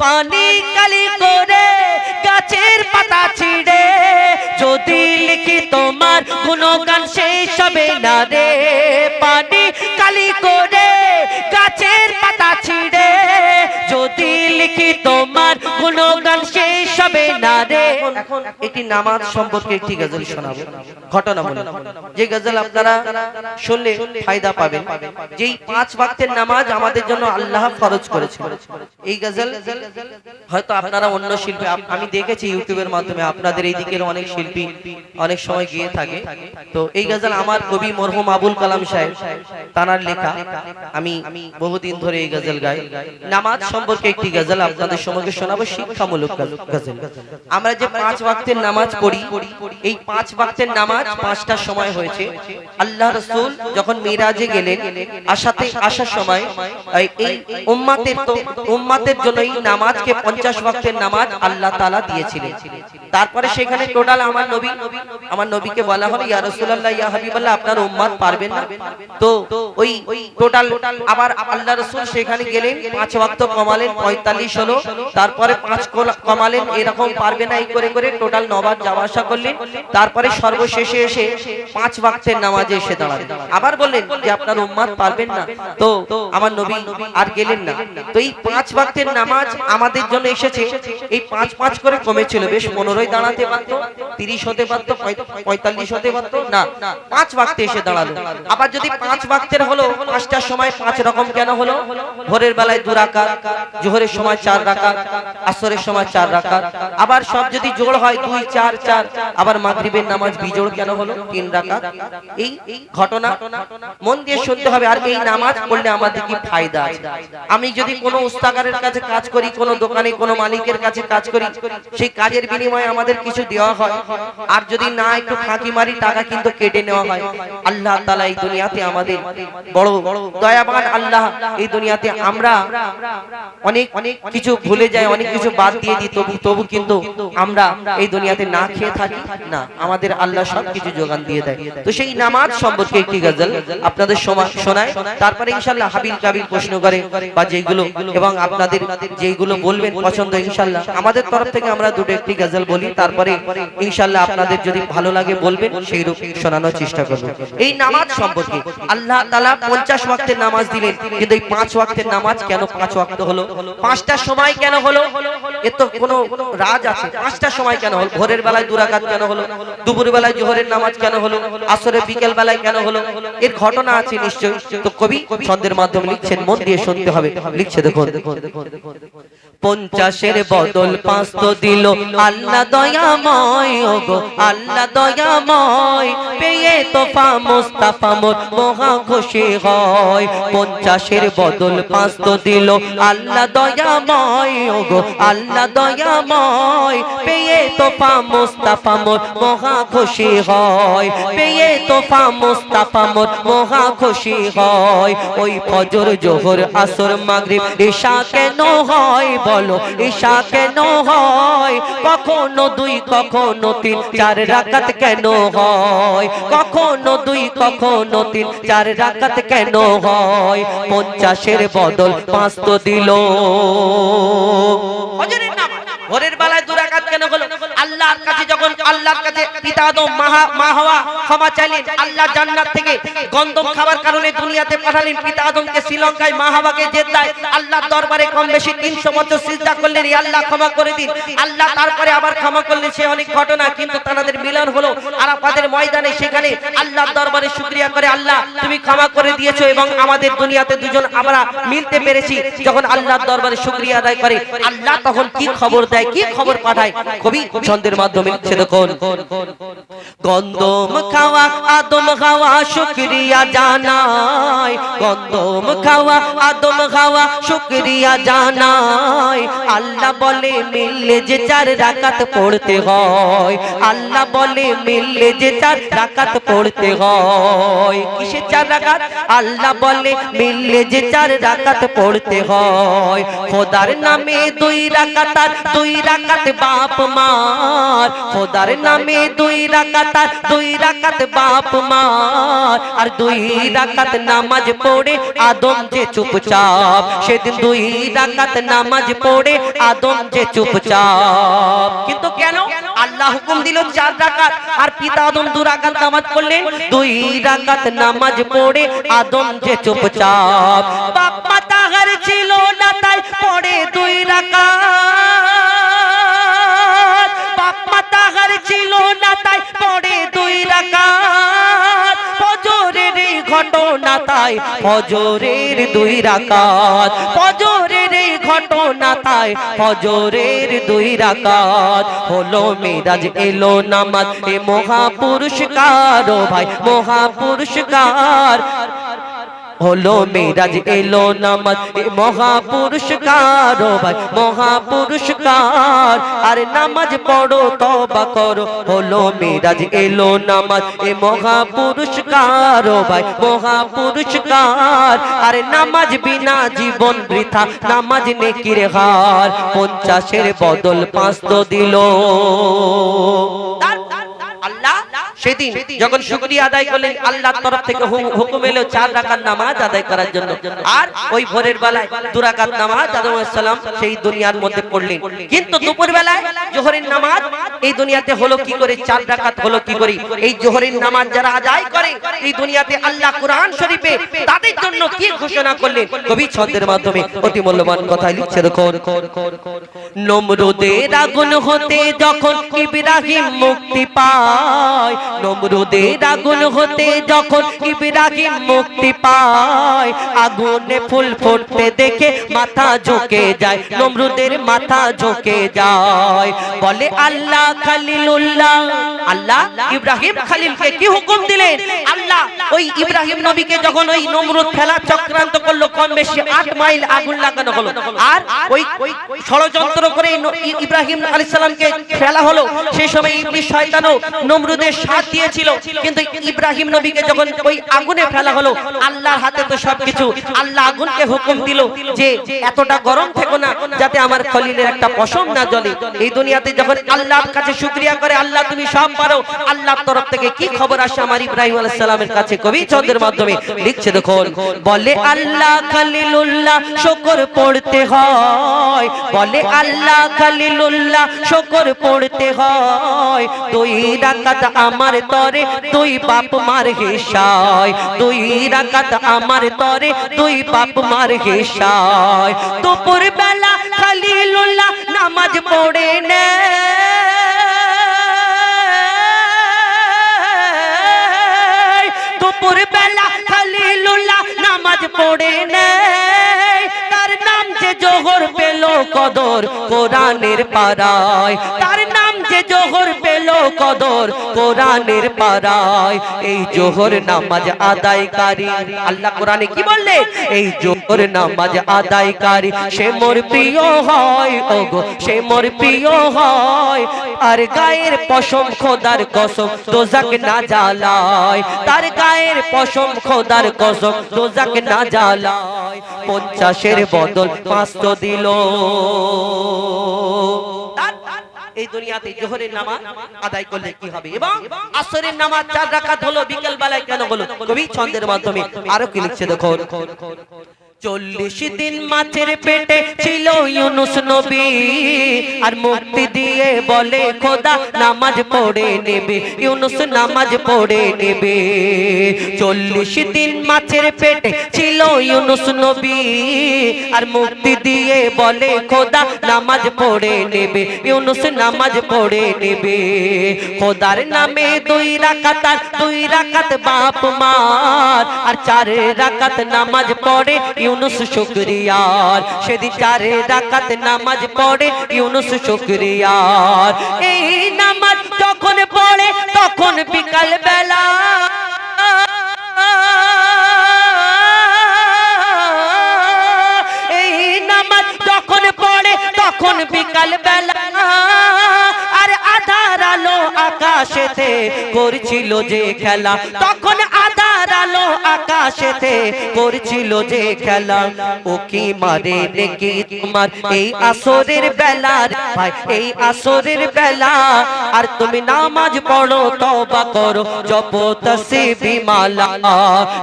পানি কালি করে গাছের পাতা ছিঁড়ে। যদি লিখি তোমার কোনো গান সেই সবে না রে এখন একটি নামাজ সম্পর্কে একটি গজল শোনাবো। ঘটনা যে গজল আপনারা শুনলে ফায়দা পাবেন। যেই পাঁচ ওয়াক্তের নামাজ আমাদের জন্য আল্লাহ ফরজ করেছে এই গজল হয়তো আপনারা অন্য শিল্পী আমি দেখেছি ইউটিউবের মাধ্যমে আপনাদের এই দিকের অনেক শিল্পী অনেক সময় গিয়ে থাকে। তো এই গজল আমার কবি মরহুম আবুল কালাম সাহেব। তানার লেখা আমি বহুদিন ধরে এই গজল গাই। নামাজ সম্পর্কে একটি গজল আপনাদের সম্পর্কে শোনাবো শিক্ষামূলক গজল আমরা যে পাঁচ ওয়াক্তের নামাজ পড়ি। এই পাঁচ ওয়াক্তের নামাজ পাঁচটা সময় হয়েছে। আল্লাহ যখন মিরাজে গেলেন আসার সময়, এই- তো জন্য এই নামাজকে পঞ্চাশ ওয়াক্তের নামাজ আল্লাহ দিয়েছিলেন। তারপরে সেখানে টোটাল আমার নবী, আমার নবীকে বলা হলো, ইয়া ইয়া হাবিবাল্লাহ, আপনার পারবেন না? তো ওই টোটাল আবার আল্লাহ সেখানে গেলেন, পাঁচ ওয়াক্ত কমালেন 45 হলো। তারপরে পাঁচ কমালেন, এরকম পারবে না, এই করে করে টোটাল নবার যাওয়া আসা করলেন। তারপরে সর্বশেষে এসে পাঁচ ওয়াক্তের নামাজে এসে দাঁড়ালেন। আবার বললেন যে, আপনার উম্মাত পারবেন না। তো আমার নবী আর গেলেন না। তো এই পাঁচ ওয়াক্তের নামাজ আমাদের জন্য এসেছে। এই পাঁচ পাঁচ করে কমেছিল। বেশ পনেরোই দাঁড়াতে পারতো, তিরিশ হতে পারতো পঁয়তাল্লিশ হতে পারতো। না, পাঁচ ওয়াক্তে এসে দাঁড়াল। আবার যদি পাঁচ ওয়াক্তের হলো, পাঁচটার সময় পাঁচ রকম কেন হলো? ভোরের বেলায় দু রাকাত, জোহরের সময় চার রাকাত, আসরের সময় চার রাকাত। আবার সব যদি জোড় হয় দুই, চার চার। আবার মাগরিবের নামাজ বিজোড় কেন হলো? তিন রাকাত। এই ঘটনা মন দিয়ে শুনতে হবে, আর এই নামাজ পড়লে আমাদের কি ফায়দা আছে? আমি যদি কোনো উস্তাকারের কাছে কাজ করি, কোনো দোকানে, কোনো মালিকের কাছে কাজ করি, সেই কাজের বিনিময়ে আমাদের কিছু দেওয়া হয়। আর যদি না একটু ফাঁকি মারি, টাকা কিন্তু কেটে নেওয়া হয়। আল্লাহ তাআলা এই দুনিয়াতে আমাদের বড় দয়াবান আল্লাহ। এই দুনিয়াতে আমরা অনেক অনেক কিছু ভুলে যাই, অনেক কিছু বাদ দিয়ে দিই, তবু তবু কিন্তু আমরা এই দুনিয়াতে না খেয়ে থাকি না আমাদের আল্লাহ সব কিছু যোগান দিয়ে দেয়। তো সেই নামাজ সম্পর্কে একটি গজল আপনাদের শোনায়। তারপরে ইনশাল্লাহ হাবিল কাবিল প্রশ্ন করে বা যেগুলো এবং আপনাদের যেগুলো বলবেন পছন্দ ইনশাল্লাহ আমাদের তরফ থেকে আমরা দুটো একটি গজল বলি। তারপরে ইনশাল্লাহ আপনাদের যদি ভালো লাগে বলবেন সেই রূপ শোনানোর চেষ্টা করব। এই নামাজ সম্পর্কে আল্লাহ তাআলা 50 ওয়াক্তের নামাজ দিলেন। কিন্তু এই পাঁচ ওয়াক্তের নামাজ কেন পাঁচ ওয়াক্ত হলো? পাঁচটা সময় কেন হলো? এ তো কোনো রাজ আছে। পাঁচটা সময় কেন হলো? ভোরের বেলায় দুরাকাত কেন হলো? দুপুর বেলায় জোহরের নামাজ কেন হলো? আসরে বিকেল বেলায় কেন হলো? এর ঘটনা আছে নিশ্চয় তো কবি ছন্দের মাধ্যমে লিখছেন, মন দিয়ে শুনতে হবে। লিখছে দেখুন। পঞ্চাশের বদল পাঁচ তো দিল। আল্লাহ দয়াময়, ওগো, আল্লাহ দয়াময়। পেয়ে তোফা মুস্তাফা মোর, মহা খুশি হয়। পঞ্চাশের বদল পাঁচ তো দিল। আল্লাহ দয়াময়, ওগো, আল্লাহ দয়াময়। পেয়ে তোফা মুস্তাফা মোর মহা খুশি হয়। পেয়ে তোফা মুস্তাফা মোর মহা খুশি হয়। ওই ফজর, জোহর, আসর, মাগরিব ঈশা কেন হয় বলো? ঈশা কেন হয়? কখনো দুই, কখনো তিন, চার রাকাত কেন হয়? কখনো দুই, কখনো তিন, চার রাকাত কেন হয়? পঞ্চাশের বদল পাঁচ তো দিল। ভোরের বেলায় দুরাকাত কেন হলো? আল্লাহর কাছে যখন আল্লাহর কাছে পিতা আদম মাহা মা হওয়া ক্ষমা চাইলেন, আল্লাহ জান্নাত থেকে গন্ধম খাবার কারণে দুনিয়াতে পাঠালেন, পিতা আদমকে শ্রীলঙ্কায় মা হাওয়াকে জেদ্দায় আল্লাহর দরবারে কম বেশি 300 বছর সিজদা করলেন, এই আল্লাহ ক্ষমা করে দিন। আল্লাহ তারপরে আবার ক্ষমা করলেন, সে অনেক ঘটনা, কিন্তু তাদের মিলন হলো আরাফাতের ময়দানে। সেখানে আল্লাহর দরবারে শুকরিয়া করে, আল্লাহ, তুমি ক্ষমা করে দিয়েছ এবং আমাদের দুনিয়াতে দুজন আমরা মিলতে পেরেছি। যখন আল্লাহর দরবারে শুকরিয়া আদায় করে, আল্লাহ তখন কি খবর দেয়? কি খবর পাঠায়? কবি ছন্দের মাধ্যমে লিখছে দেখুন। গন্ধম খাওয়া আদম খাওয়া শুকরিয়া জানাই। গন্ধম খাওয়া আদম খাওয়া শুকরিয়া জানাই। আল্লাহ বলে মিললে যে চার রাকাত পড়তে হয়। আল্লাহ বলে মিললে যে চার রাকাত পড়তে হয়। কিসের চার রাকাত? আল্লাহ বলে মিললে যে চার রাকাত পড়তে হয়। খোদার নামে দুই রাকাত আর দুই রাকাত বাপ মার। খোদার নামে দুই রাকাত আর দুই রাকাত বাপ মার। আর দুই রাকাত নামাজ পড়ে আদম যে চুপচাপ। সেদিন দুই রাকাত নামাজ পড়ে আদম যে চুপচাপ। কিন্তু কেন? আল্লাহ হুকুম দিল চার রাকাত। আর পিতা আদম দু রাকাত নামাজ পড়লেন। দুই রাকাত নামাজ পড়ে আদম যে চুপচাপ। বাপ মাতা ছিল না তাই পড়ে দুই রাকাত। বাপ মাতা ঘর ছিল না তাই পড়ে দুই রাকাত। ফজরের ঘটনা তাই, ফজরের দুই রাকাত। ফজরের ঘটনা তাই, ফজরের দুই রাকাত। হলো মিরাজ, এলো নামাজ, এ মহাপুরস্কার ও ভাই, মহাপুরস্কার। হলো মিরাজ এলো নামাজ। ও ভাই, মহাপুরস্কার। আর নামাজ পড়ো তবা করো, হলো মিরাজ এলো নামাজ। এ ও ভাই, মহাপুরস্কার। আর নামাজ বিনা জীবন বৃথা, নামাজ নেকির হার। পঞ্চাশের বদল পাঁচ তো দিল। আল্লাহ সেদিন যখন শুকরিয়া আদায় করলেন আল্লাহর তরফ থেকে হুকুম এলো চার রাকাত নামাজ আদায় করার জন্য আর ওই ভোরের বেলায় দু রাকাত নামাজ আদম আলাইহিস সালাম সেই দুনিয়ার মধ্যে পড়লেন কিন্তু দুপুর বেলায় জোহরের নামাজ এই দুনিয়াতে হলো কি করে চার রাকাত হলো কি করে এই জোহরের নামাজ যারা আদায় করে এই দুনিয়াতে আল্লাহ কোরআন শরীফে তাদের জন্য কি ঘোষণা করলেন কবি ছন্দের মাধ্যমে অতি মূল্যবান কথা লিখছে দেখুন নমরুদের আগুন হতে যখন ইব্রাহিম মুক্তি পায় নমরুদের আগুন হতে যখন ইব্রাহিম মুক্তি পায়, আগুনে ফুল ফুটতে দেখে মাথা ঝুঁকে যায়, নমরুদের মাথা ঝুঁকে যায়। বলে আল্লাহ খালিলুল্লাহ, আল্লাহ ইব্রাহিম খালিলকে কি হুকুম দিলেন? আল্লাহ, ওই ইব্রাহিম নবীকে যখন ওই নমরুদ ফেলা চক্রান্ত করল, কম বেশি আট মাইল আগুন লাগানো হলো। আর ওই ষড়যন্ত্র করে ইব্রাহিম আলাইহিস সালামকে ফেলা হলো, সেই সময় ইবলিস শয়তানও নমরুদের সাথ দিয়েছিল। কিন্তু ইব্রাহিম নবীকে যখন ওই আগুনে ফেলা হলো, আল্লাহর হাতে তো সবকিছু, আল্লাহ আগুনকে হুকুম দিল যে এতটা গরম থেকো না, যাতে আমার খলিলের একটা পশম না জ্বলে। এই দুনিয়াতে যখন আল্লাহর কাছে শুকরিয়া করে, আল্লাহ তুমি সব পারো। আল্লাহর তরফ থেকে কি খবর আসে আমার ইব্রাহিম আলাইহিস সালামের কাছে? কবি চন্দ্রের মাধ্যমে লিখছে, দেখুন, বলে আল্লাহ খালিলুল্লাহ, শুকর পড়তে হয়। বলে আল্লাহ খালিলুল্লাহ, শুকর পড়তে হয়। দুই রাকাত আমার তরে দুই বাপ মার হিসায়। দুই রাকাত আমার তরে দুই বাপ মার হিসায়। দুপুর বেলা খালিলুল্লাহ নামাজ পড়ে নেয় দুপুর বেলা খালিলুল্লাহ নামাজ পড়ে নেয় তার নাম যে জোহর পেল কদর কোরআনের পাড়ায়। তার নাম যে জোহর পেল কদর কোরআনের পাড়ায়, এই জোহর নামাজ আদায়কারী। আল্লাহ কোরআনে কি বললে? এই জোহর নামাজ আদায়কারী। সে মোর প্রিয় হয়, ওগো, সে মোর প্রিয় হয়। আর গায়ের পশম খোদার কসম, দোজাক না জ্বালায়। তার গায়ের পশম খোদার কসম, দোজাক না জ্বালায়। পঞ্চাশের বদল পাঁচ তো দিল। এই দুনিয়াতে জোহরের নামাজ আদায় করলে কি হবে? এবং আসরের নামাজ চার রাকাত হলো বিকেল বেলায় কেন হলো? কবি ছন্দের মাধ্যমে। আরও কি লিখছে দেখো চল্লিশ দিন মাছের পেটে ছিল ইউনুস নবী। আর মুক্তি দিয়ে বলে খোদা নামাজ পড়ে নেবে। ইউনুস নামাজ পড়ে নেবে। চল্লিশ দিন মাছের পেটে ছিল ইউনুস নবী। আর মুক্তি দিয়ে বলে খোদা নামাজ পড়ে নেবে। ইউনুস নামাজ পড়ে নেবে। খোদার নামে দুই রাকাত আর দুই রাকাত বাপ মার। আর চার রাকাত নামাজ পড়ে ইউনুস শুকরিয়ার। সেদিন চার রাকাত নামাজ পড়ে, ইউনুস শুকরিয়ার। এই নামাজ যখন পড়ে, তখন বিকাল বেলা। এই নামাজ যখন পড়ে, তখন বিকাল আকাশেতে করছিল যে খেলা। তখন আধার আলো আকাশেতে করছিল যে খেলা। ও কি মারে নাকি তোমার? এই আসরের বেলা ভাই, এই আসরের বেলা। আর তুমি নামাজ পড়ো, তওবা করো জপ তসবিহ মালা।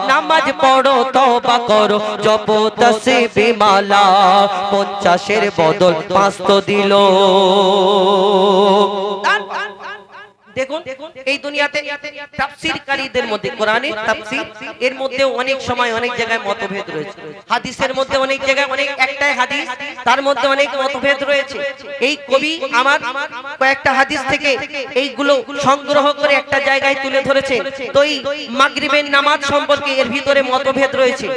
নামাজ পড়ো, তওবা করো জপ তসবিহ মালা। পঞ্চাশের বদল পাঁচ তো দিল। দেখুন এই দুনিয়াতে তাফসীরকারীদের মধ্যে কোরআনের তাফসীর এর মধ্যে অনেক সময় অনেক জায়গায় মতভেদ রয়েছে। হাদিসের মধ্যে অনেক জায়গায় অনেক একটাই হাদিস তার মধ্যে অনেক মতভেদ রয়েছে। এই কবি আমার কয়েকটা হাদিস থেকে এইগুলো সংগ্রহ করে একটা জায়গায় তুলে ধরেছে। তো এই মাগরিবের নামাজ সম্পর্কে এর ভিতরে মতভেদ রয়েছে।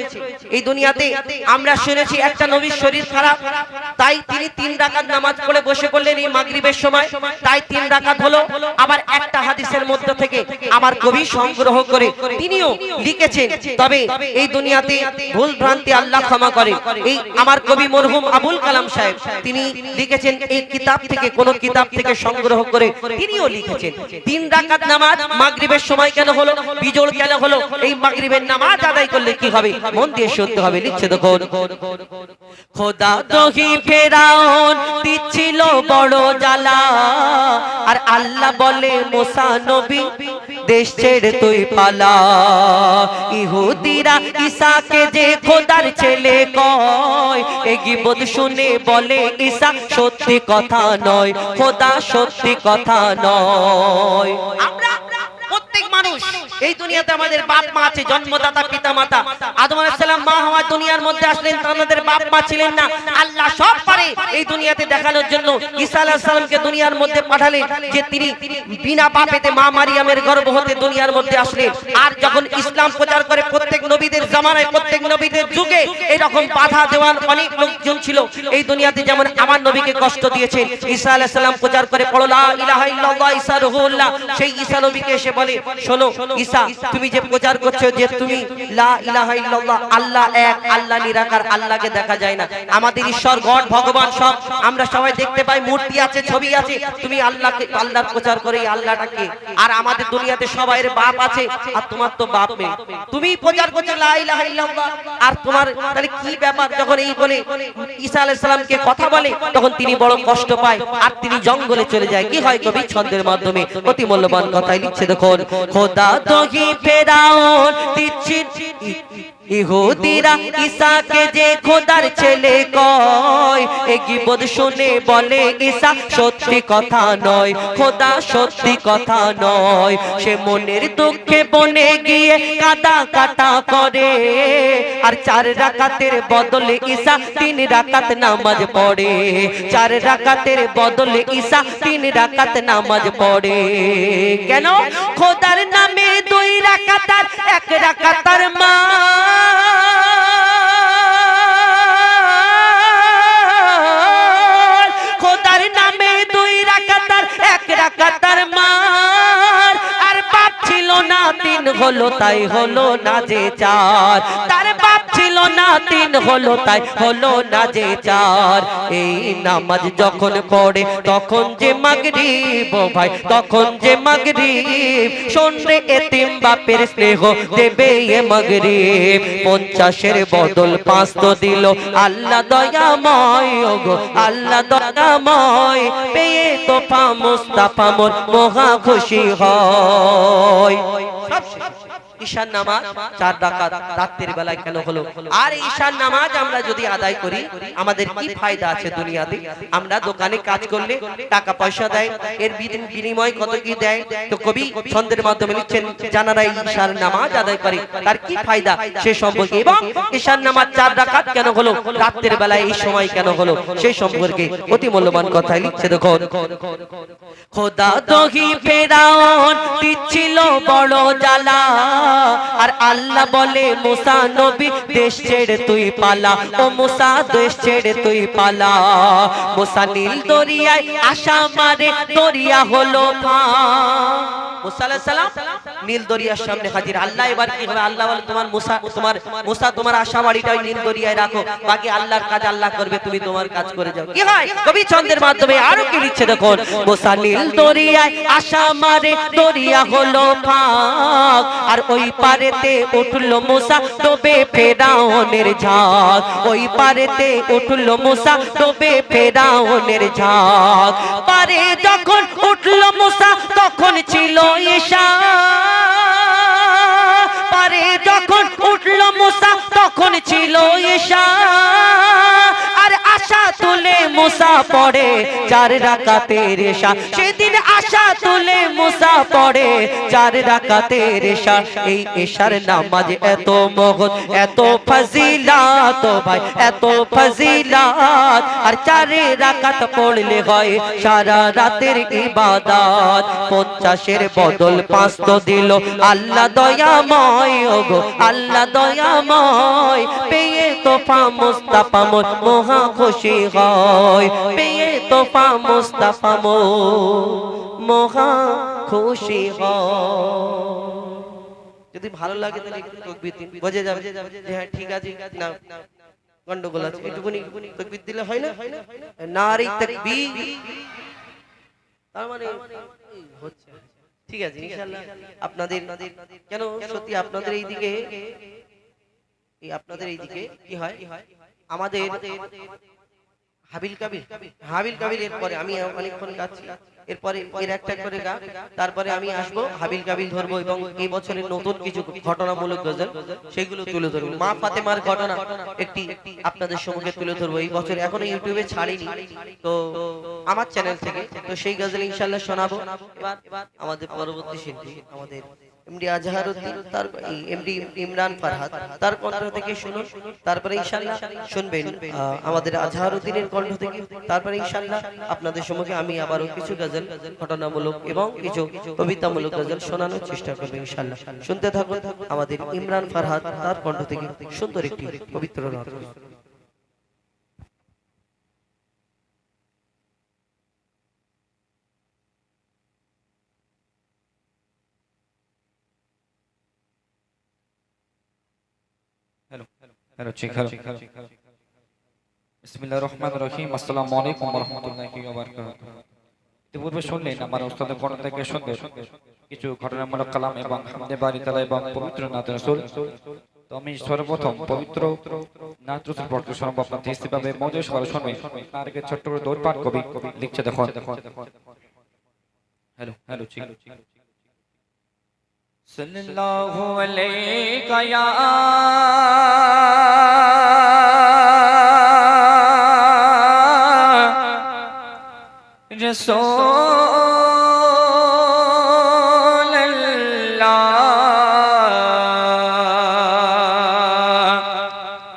এই দুনিয়াতে আমরা শুনেছি একটা নবীর শরীর খারাপ তাই তিনি তিন রাকাত নামাজ পড়ে বসে পড়লেন এই মাগরিবের সময়। তাই তিন রাকাত হলো আবার একটা হাদিসের মধ্যে থেকে আমার কবি সংগ্রহ করে তিনিও লিখেছেন। তবে এই দুনিয়াতে ভুল ভ্রান্তি আল্লাহ ক্ষমা করে এই আমার কবি মরহুম আবুল কালাম সাহেব তিনি লিখেছেন এই কিতাব থেকে কোন কিতাব থেকে সংগ্রহ করে তিনিও লিখেছেন। তিন রাকাত নামাজ মাগরিবের সময় কেন হলো? বিজোড় কেন হলো? এই মাগরিবের নামাজ আদায় করলে কি হবে? মন দিয়ে শুনতে হবে লিখছে দেখুন খোদা দহি ফেরাউন দিচ্ছিল বড় জ্বালা আর আল্লাহ বলে মোসা নবী দেশ ছেড়ে তুই পালা। ইহুদিরা ঈসাকে যে খোদার ছেলে কয় এগিবদ শুনে বলে ঈসা সত্যি কথা নয় খোদা সত্যি কথা নয়। আমরা এই দুনিয়াতে আমাদের বাপ মা আছে, জন্মদাতা পিতা মাতা আদম আলাইহিস সালাম মা হওয়া দুনিয়ার মধ্যে আসলেন তাদের বাপ মা ছিলেন না। আল্লাহ সব পারে এই দুনিয়াতে দেখানোর জন্য ঈসা আলাইহিস সালামকে দুনিয়ার মধ্যে পাঠালেন, যে তিনি বিনা পাপেতে মা মারিয়ামের গর্ভ হতে দুনিয়ার মধ্যে আসলেন। আর যখন ইসলাম প্রচার করে প্রত্যেক নবীদের জামানায়, প্রত্যেক নবীদের যুগে এরকম বাধা দেওয়ার অনেক লোকজন ছিল। এই দুনিয়াতে যেমন আমার নবীকে কষ্ট দিয়েছেন, ঈসা আলাইহিস সালাম প্রচার করে পড়ো, লা ইলাহা ইল্লাল্লাহ, ঈসা রুহুল্লাহ। সেই ঈসা নবীকে এসে বলে, শোনো ঈসা তুমি যে প্রচার করছ যে তুমি লা ইলাহা ইল্লাল্লাহ, আল্লাহ এক, আল্লাহ নিরাকার, আল্লাহকে দেখা যায় না। আমাদের ঈশ্বর, গড, ভগবান সব, আমরা সবাই দেখতে পাই, মূর্তি আছে, ছবি আছে। তুমি আল্লাহকে, আল্লাহর প্রচার করে আল্লাহটাকে। আর আমাদের দুনিয়াতে সবাই বাপ আছে, আর তোমার তো বাপ নেই। তুমি প্রচার করছ লা ইলাহা ইল্লাল্লাহ, আর তোমার তাহলে কি ব্যাপার? যখন এই বলে ঈসা আলাইহিস সালামকে কথা বলে, তখন তিনি বড় কষ্ট পায়, আর তিনি জঙ্গলে চলে যায়। কি হয় কবি? ছন্দের মাধ্যমে। অতি মূল্যবান কথাই লিখছে। দেখুন, খোদা তোহি ফেরাউন দিচ্ছি ইহুদিরা ঈসাকে যে খোদার ছেলে কয়, এ গিবদ শুনে বলে ঈসা সত্যি কথা নয়, খোদা সত্যি কথা নয়। সে মনের দুঃখে বনে গিয়ে কাদা কাটা করে, আর চার রাকাতের বদলে ঈসা তিন রাকাত নামাজ পড়ে। চার রাকাতের বদলে ঈসা তিন রাকাত নামাজ পড়ে। কেন? খোদার নামে দুই রাকাতার এক রাকাতার মা নামে এক আর পাচ্ছিল না তিন হলো তাই হলো না যে চার। তার ছিল না তিন, হলো তাই, হলো না যে চার। এই নামাজ যখন পড়ে, তখন যে মাগরিব, ভাই, তখন যে মাগরিব। শোন এতিম বাপের স্নেহ দেবে এ মাগরিব। পঞ্চাশের বদল পাঁচ তো দিল। আল্লাহ দয়াময় ওগো, আল্লাহ দয়াময়। পেয়ে তোফা মুস্তাফা মোর, মহা খুশি হয়। ঈশান নামাজ চার রাকাত রাত্রির বেলায় কেন হলো? আর ঈশান নামাজ আমরা যদি আদায় করি, আমাদের কি ফায়দা আছে দুনিয়াতে? আমরা দোকানে কাজ করলে টাকা পয়সা দেয়, এর বিনিময় কত কি দেয়? তো কবি ছন্দের মাধ্যমে লিখছেন, জানারা ঈশান নামাজ আদায় করে, তার কি ফায়দা সে সম্পর্কে? এবং ঈশান নামাজ চার রাকাত কেন হলো? রাত্রির বেলায় এই সময় কেন হলো? সেই সম্পর্কে অতি মূল্যবান কথাই লিখছে দেখো খোদা দহি ফেরাউন দিচ্ছিল বড় জ্বালা। আর আল্লাহ বলে, মুসা নবী, দেশ ছেড়ে তুই পালা। ও মুসা, দেশ ছেড়ে তুই পালা। মুসা নীল দরিয়ায় আশা মারে, দরিয়া হলো করবে, তুমি তোমার কাজ করে যাও। মাধ্যমে আরও কি আর ওই পারেতে উঠল মোসা ডোবে ফেরাউনের ঝাঁক। ওই পারেতে উঠল মোসা ডোবে ফেরাউনের ঝাঁক। পারে যখন উঠল মোসা, তখন ছিল ঈশা। পারে যখন উঠল মোসা, তখন ছিল ঈশা। মুসা পড়ে চার রাকাতের এশা সেদিন আশা তুলে মুসা পড়ে চার রাকাতের এশা এই এশার নামাজ এত এত ফজিলাত ভাই, এত ফজিলাত। আর রাকাত পড়লে হয় সারা রাতের পঞ্চাশের বদল পাঁচ তো দিল। আল্লাহ দয়াময় ওগো, আল্লাহ দয়াময়। পেয়ে তোফা মুস্তাফা মোর মহা খুশি হয়। পেয়ে তোফা মুস্তাফা মোর মহা খুশি হয় যদি ভালো লাগে তাহলে একটু তকবির দিন, বোঝা যাবে হ্যাঁ ঠিক আছে, না, গন্ডগোল আছে, একটুখানি তকবির দিলে হয় না? নারী তাকবীর। তার মানে এই হচ্ছে, ঠিক আছে, ইনশাআল্লাহ, আপনাদের, কেন সত্যি আপনাদের এইদিকে এই আপনাদের এইদিকে কি হয়? আমাদের হাবিল কাবিল হাবিল কাবিল, এরপরে আমি অনেকক্ষণ গাচ্ছি এরপরে এর একটা করে গা, তারপরে আমি আসব, হাবিল কাবিল ধরবো এবং এই বছরের নতুন কিছু ঘটনামূলক গজল, সেগুলো তুলে ধরবো। মা ফাতেমার ঘটনা একটি আপনাদের সম্মুখে তুলে ধরবো। এই বছর এখনও ইউটিউবে ছাড়িনি, তো আমার চ্যানেল থেকে, তো সেই গজল ইনশাল্লাহ শোনাবো। এবার আমাদের পরবর্তী শিল্পী, আমাদের এমডি ইমরান ফারহাদ তারপরে আমাদের থেকে, তারপরে আপনাদের সম্মুখে আমি আবারও কিছু ঘটনামূলক এবং কিছু কবিতামূলক গজল শোনানোর চেষ্টা করব শুনতে থাকুন আমাদের ইমরান ফারহাদ তার কণ্ঠ থেকে সুন্দর একটি পবিত্র নাট হ্যালো বিসমিল্লাহির রহমানির রহিম আসসালামু আলাইকুম ওয়া রাহমাতুল্লাহি ওয়া বারাকাতুহু ইতিপূর্বে শুনলেন আমার ওস্তাদের কণ্ঠ থেকে শুনতে কিছু ঘটনামূলক কালাম এবং হামদে বাড়ি তালা এবং পবিত্র নাত রাসূল। তো আমি সর্বপ্রথম পবিত্র নাত রাসূল পড়তে সম্ভব আপনার দৃষ্টিভাবে মজা সবার শুনবেন। তার আগে ছোট্ট করে দৌড় পাঠ কবি লিখছে দেখুন। হ্যালো হ্যালো ঠিক സല്ലല്ലാഹു അലൈക യാ رسول اللہ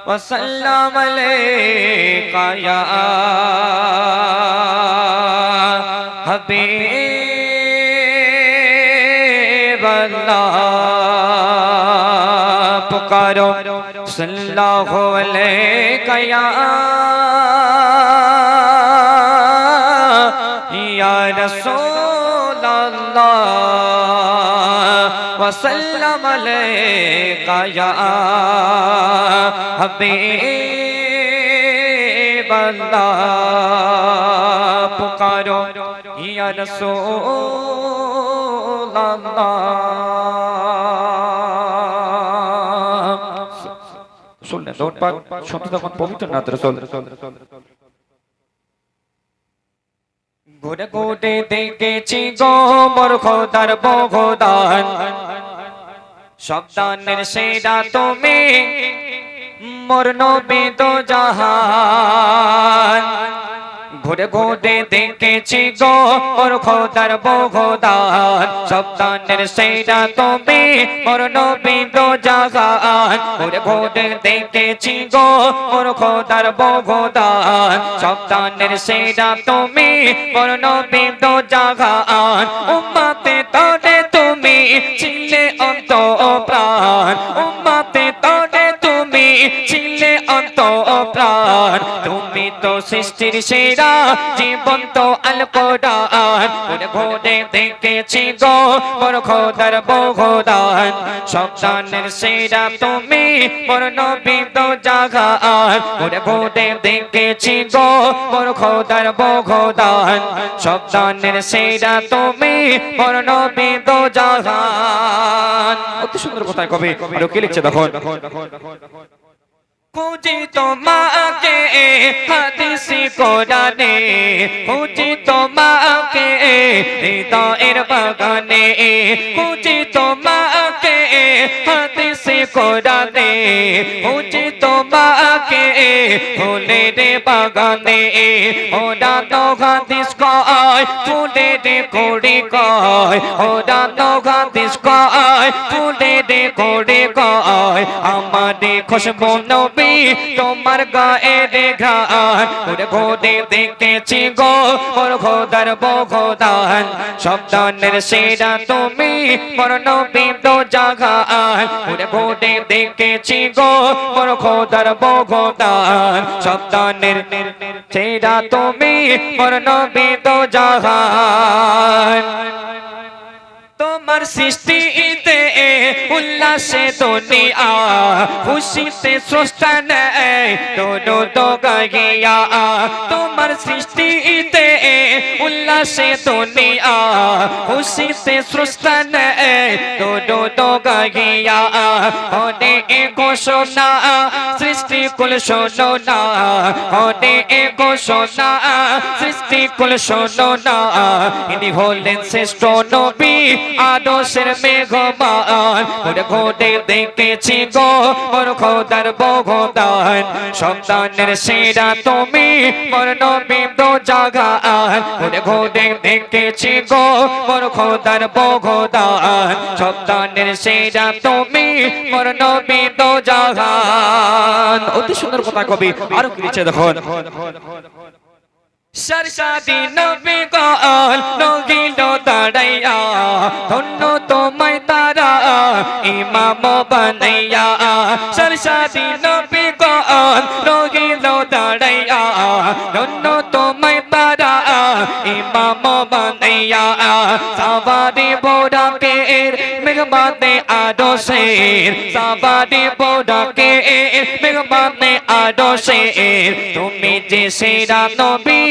وسلم علیکہ یا حبیب اللہ لے گیا یا رسول اللہ وسلم لے گیا حبیب اللہ پکارو یا رسول اللہ শুনলেন তখন পাক শুনতে তখন পবিত্র নাথ রসুল। ঘুরে ঘুরে দেখেছি গো মোর খোদার বহদান সন্তানের সেরা তুমি, মোর নবী তো জাহান। ঘুরে ঘুরে দেখেছি গো মোর খোদার বহদান সন্তানের সেরা তুমি, মোর নবী তো জাহান ঘুরে ঘুরে দেখেছি গো মোর খোদার বহদান সন্তানের সেরা তুমি, মোর নবী তো জাহান উম্মতে তোরে তুমি ছিলে অন্ত প্রাণ উম্মতে তোরে তুমি ছিলে অন্ত প্রাণ তুমি তো সৃষ্টির সেরা, জীবন্ত আল কোরআন ঘুরে ঘুরে দেখেছি গো মোর খোদার বহদান। সন্তানের সেরা তুমি মোর নবী তো জাগান। ঘুরে ঘুরে দেখেছি গো মোর খোদার বহদান। সন্তানের সেরা তুমি মোর নবী তো জাগান। অতি সুন্দর কথায় কবি আরও কি লিখছে দেখুন। খুঁজি তোমাকে হাদিসি কোরআনে খুঁজি তোমাকে হৃদয়ের বাগানে খুঁজি তোমাকে হাদিসি কোরআনে খুঁজি তোমাকে ফুলের বাগানে, ওরা তো হাদিস কয় ফুলের কোড়ি কয়, ওরা তো হাদিস কয় ফুলের কোড়ি কয়, আমাদের খুশবু নবী তোমার গায়ে রে রেখান ওরে ঘোদে দেখেছি গো, ওর ঘোদার খোদার বখোদান সন্তানের সেরা তুমি মোর নবী তো জাগান ওরে ঘোদে দেখেছি গো ওর খোদার বগদান। সন্তানের চেরা তুমি মোর নবী তো জাহান। তোমার সৃষ্টিতে উল্লাসে দুনিয়া, খুশিতে স্রষ্টা নেই, দোনো তো গাইয়া তোমার সৃষ্টিতে উল্লাসে দুনিয়া, খুশিতে স্রষ্টা নেই, দোনো তো গাইয়া হনে ঘোষণা, সৃষ্টি কুল শোনো না। হনে ঘোষণা, সৃষ্টি কুল শোনো না। ইনি হলেন শ্রেষ্ঠ নবী, আদর্শের মেঘমান ওরে ঘটে দেখেছি গো মোর খোদার বগদান। সন্তানের সেরা তুমি মোর নবী তো জাগান। ওরে ঘটে দেখেছি গো মোর খোদার বগদান। সন্তানের সেরা তুমি মোর নবী তো জাগান। অতি সুন্দর কথা কবি, আরও কি লিখছে দেখুন। সরসাদি নবী গান নগিল দাঁড়াইয়া, ধন্য তোমায় তারা ইমাম বানাইয়া সরসাদি নবী কোন রোগী লো দাঁড়াইয়া ধন্য তোমায় পারা ইমাম বানাইয়া সাবারি বোরাকে মেঘবাদে আরও শের সাবারি বোরাকে মেঘবাদে আরও শের তুমি যে সেরা নবী,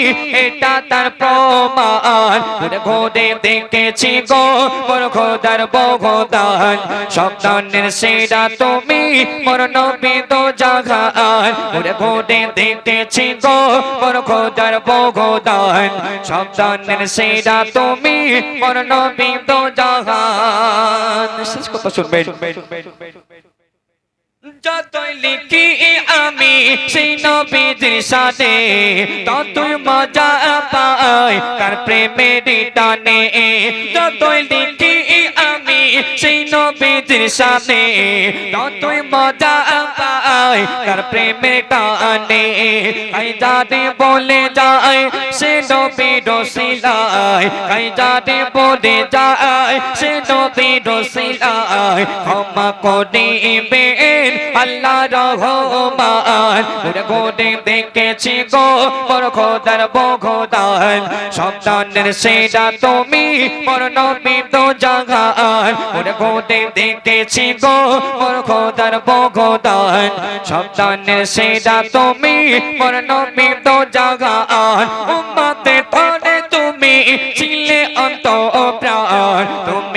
এটা তার প্রমাণ। ঘুরে দেখেছি গো, মোর খোদার বগদান। সন্তানের সেরা তুমি, মোর নবী তো জাগান। ঘুরে ঘুরে দেখেছি গো, মোর খোদার বগদান। সন্তানের সেরা তুমি মোর নবী তো জাগান শেষ কথা শুনবেন। যতই লিখি আমি সেই নবীজির সাথে, ততই মজা পাই তার প্রেমের টানে। যতই লিখি আমি নবীদের সাথে ততই মজা পাই তার প্রেমের টানে। আই যাতে বলে যায়, সে নবী রসিলায়। আই যাতে বলে যায়, সে নবী রসিলায়। ক্ষমা করিবেন আল্লাহ রহমান। গোটে দেখেছি গো মোর খোদার বগদান সন্তানের সেটা তুমি মোর নবী তো জাগান। গোটে দেখেছি গো মোর খোদার বগদান। সন্তানের সেটা তুমি মোর নবী তো জাগান। উম্মতে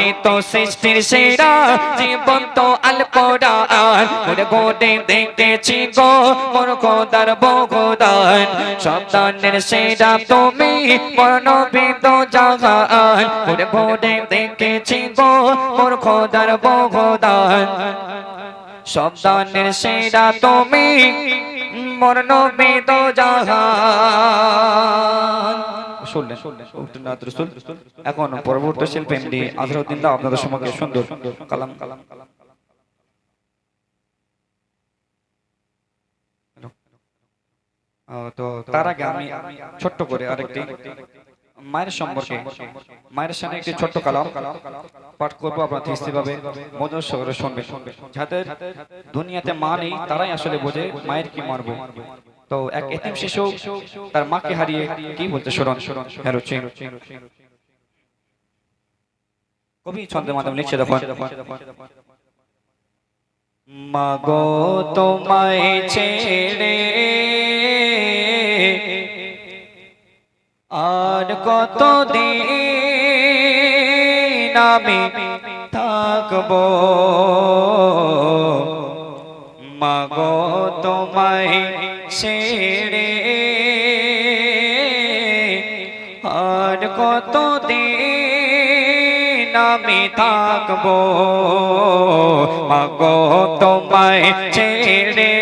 তুমি তো সৃষ্টির সেরা জীবন তো আল কোরআন ওরে গোটে দেখেছি গো মোর খোদার বগদান। সন্তানের সেরা তুমি মোর তো জাগান। ওরে গোটে দেখেছি গো মোর খোদার বগদান। সন্তানের সেরা তুমি মোর নবী তো জাহান শুনলেন। রসুল এখন পরবর্তী শিল্পী এমডি আজহারউদ্দিন দা আপনাদের সুন্দর কালাম। কালাম। কালাম তো তার আগে আমি ছোট্ট করে আরেকটি মায়ের সম্পর্কে মায়ের সামনে একটি ছোট্ট কালাম পাঠ করব আপনার সহরে শুনবেন। যাদের দুনিয়াতে মা নেই তারাই আসলে বোঝে মায়ের কি মারব তো এক এতিম শিশু তার মাকে হারিয়ে কি বলতে কবি ছন্দের মাধ্যমে লিখছে মাগো তোমায় ছেড়ে আর কত দিন আমি থাকব? মাগো তোমায় ছেড়ে। আর কত দিন আমি থাকব? মাগো, তোমায় ছেড়ে।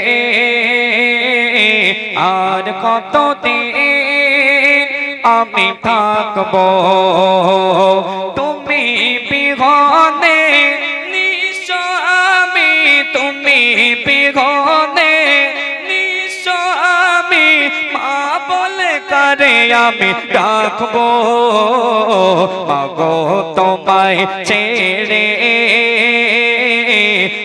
আর কত দিন আমি থাকব? তুমি করে আমি ডাকবো। মাগো তোমায় ছেড়ে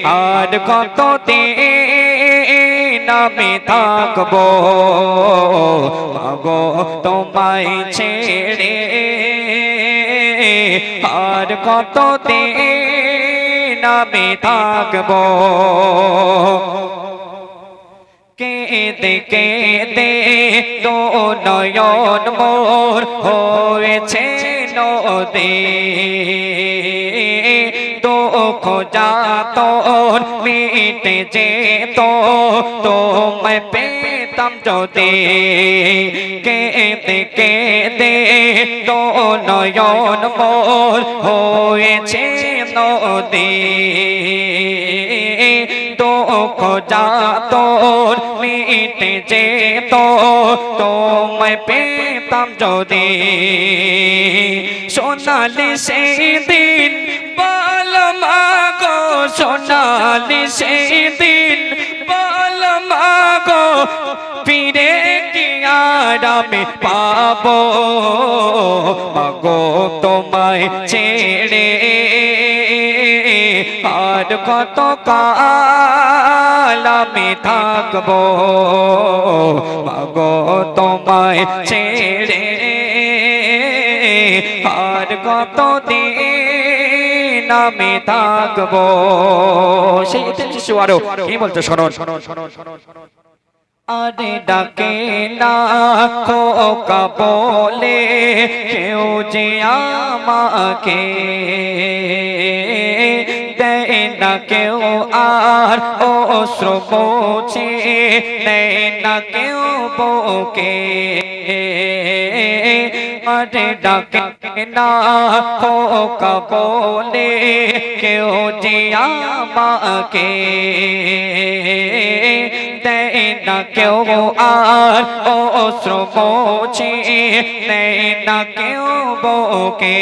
আর কত দিন আমি থাকব? মাগো তোমায় ছেড়ে আর কত দিন আমি থাকব? কেঁদে কেঁদে তো নয়ন মোর হয়েছে নদী। তো খোঁজা তোর মিটে যে তো তোমায় পেতাম যদি। কেঁদে কেঁদে তো নয়ন মোর হয়েছে নদী। তো খোঁজা তোর মিটে যে তো তোমায় পেতাম যদি। সোনালি সেই দিন বল মাগো, সোনালি সেই দিন বল মাগো, ফিরে কি পাবো? মাগো তোমায় ছেড়ে। আর কত কাল আমি থাকব। মাগো, তোমায় ছেড়ে। আর কত দিন আমি থাকব। সেই শিশু আরও কি বলছে শোনো শোনো শোনো শোনো আরে ডাকে না, খোকা বলে, কেউ যে আমাকে না কেউ আর ও শ্রমছে দেয় না কেউ বকে আরে ডাকে না খোকা বলে কেউ যে আমাকে দেয় না কেউ আর ও শ্রমছে দেয় না কেউ বকে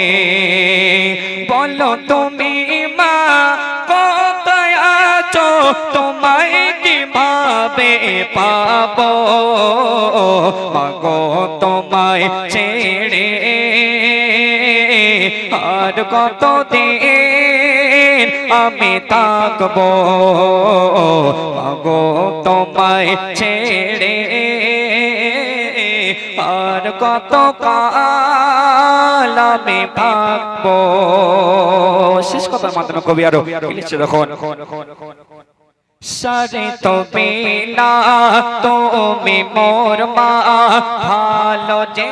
বলো তুমি পাবো। মাগো তোমায় ছেড়ে আর কত দিন আমি থাকব? মাগো তোমায় ছেড়ে আর কত কাল আমি থাকব? শেষ কথার মাধ্যমে কবি আরও দেখুন সারে তো বেলা তুমি মোর মা ভালো যে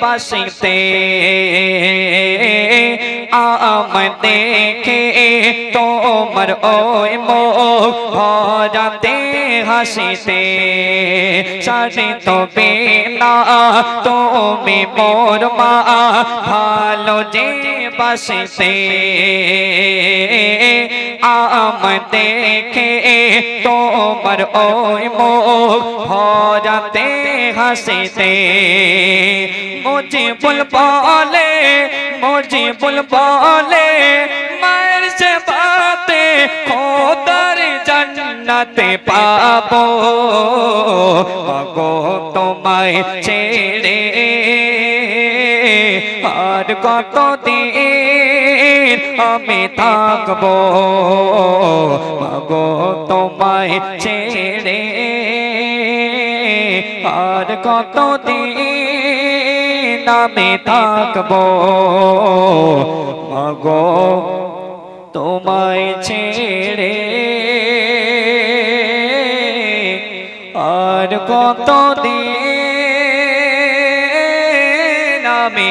বাসিতে আম দেখে তোমার ওই মুখ ভরাতে হাসিতে সারে তো বিনা তুমি মোর মা ভালো যে বাসিতে আম দেখে তোমার ওই মুখ ভরাতে হাসিতে মুঝে বুল বলে মুঝে বুল বলে মায়ের সে বাতে খোদার জান্নাতে পাবো মাগো তোমায় ছেড়ে আর কত দিন আমি থাকব মাগো তোমায় ছেড়ে আর কত দিন আমি থাকব? মাগো তোমায় ছেড়ে আর কত দিন আমি